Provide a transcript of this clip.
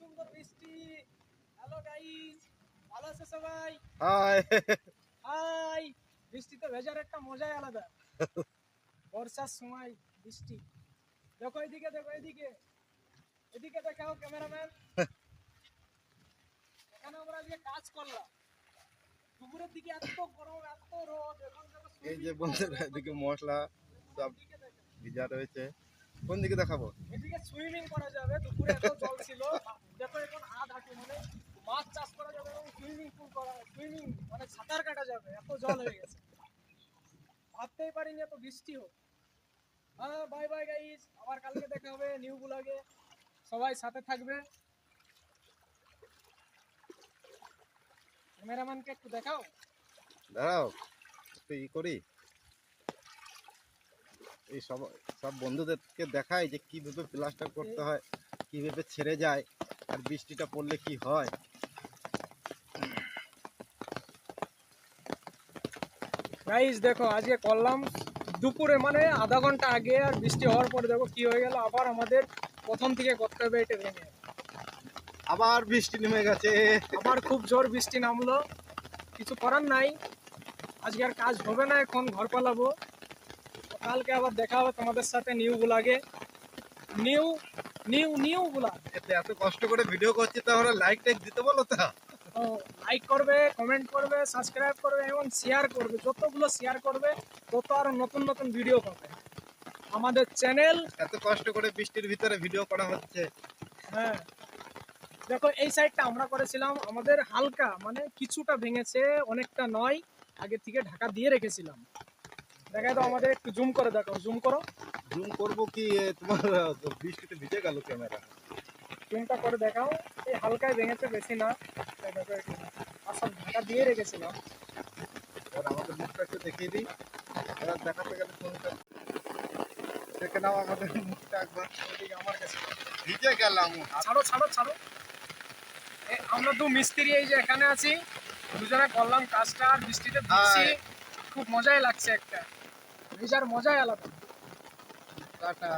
সুন্দর বৃষ্টি। Hello guys ভালো আছে সবাই? হাই হাই বৃষ্টিতে ভেজার একটা মজাই আলাদা। বর্ষার সময় বৃষ্টি। দেখো এদিকে দেখো এদিকে। এদিকে দেখাও ক্যামেরাম্যান। এখানে আমরা আজকে কাজ করলাম। দুপুরের দিকে এত গরম এত রোদ। এখন এই যে বন্ধুরা এদিকে মশলা সব ভিজা রয়েছে। কোন দিকে দেখাবো? এদিকে সুইমিং করা যাবে। দুপুরে এত জল ছিল। এখন হাত মানে মাছ চাষ করা যাবে এবং সুইমিং পুল করা সুইমিং মানে সাঁতার কাটা যাবে, এত জল হয়ে গেছে। ভাবতেই পারিনি এত বৃষ্টি হোক। হ্যাঁ বাই বাই গাইস আবার কালকে দেখা হবে নিউ ব্লগে সবাই সাথে থাকবে। ক্যামেরাম্যানকে একটু দেখাও। দাঁড়াও, একটু ই করি। এই সব সব বন্ধুদেরকে দেখাই যে কীভাবে প্লাস্টার করতে হয়। কীভাবে ছেড়ে যায় আর বৃষ্টিটা পড়লে কি হয়? গাইস দেখো আজকে করলাম দুপুরে মানে আধা ঘণ্টা আগে আর বৃষ্টি হওয়ার পরে দেখো কি হয়ে গেল আবার আমাদের প্রথম থেকে করতে হবে এটা ভেঙে। আবার বৃষ্টি নেমে গেছে। আবার খুব জোর বৃষ্টি নামলো। কিছু করার নাই। আজকে আর কাজ হবে না এখন ঘর পালাবো। কালকে আবার দেখা হবে তোমাদের সাথে নিউ গুলাগে নিউ নিউ নিউ গুলা এতে এত কষ্ট করে ভিডিও করছি তাহলে লাইক টাইক দিতে বলো তো। লাইক করবে কমেন্ট করবে সাবস্ক্রাইব করবে এবং শেয়ার করবে যতগুলো শেয়ার করবে তত আরও নতুন নতুন ভিডিও পাবে। আমাদের চ্যানেল এত কষ্ট করে বৃষ্টির ভিতরে ভিডিও করা হচ্ছে। হ্যাঁ। দেখো এই সাইডটা আমরা করেছিলাম আমাদের হালকা মানে কিছুটা ভেঙেছে অনেকটা নয় আগে থেকে ঢাকা দিয়ে রেখেছিলাম। দেখা তো আমাদের একটু জুম করে দেখো জুম করো। জুম করব কি তোমার বৃষ্টিতে ভিজে গেল ক্যামেরা। জুমটা করে দেখাও। এই হালকায় ভেঙেছে বেশি না। সব ঢাকা দিয়ে রেখেছিলাম এবার আমাদের মুখটা একটু দেখিয়ে দিই। এবার দেখাতে গেলে ফোনটা দেখে নাও আমাদের মুখটা একবার। আমার কাছে ভিজে গেলাম ছাড়ো ছাড়ো ছাড়ো। আমরা দু মিস্ত্রি এই যে এখানে আছি। দুজনে করলাম কাজটা। আর বৃষ্টিতে ভিজছি খুব মজাই লাগছে একটা। ভিজার মজাই আলাদা। டாட்டா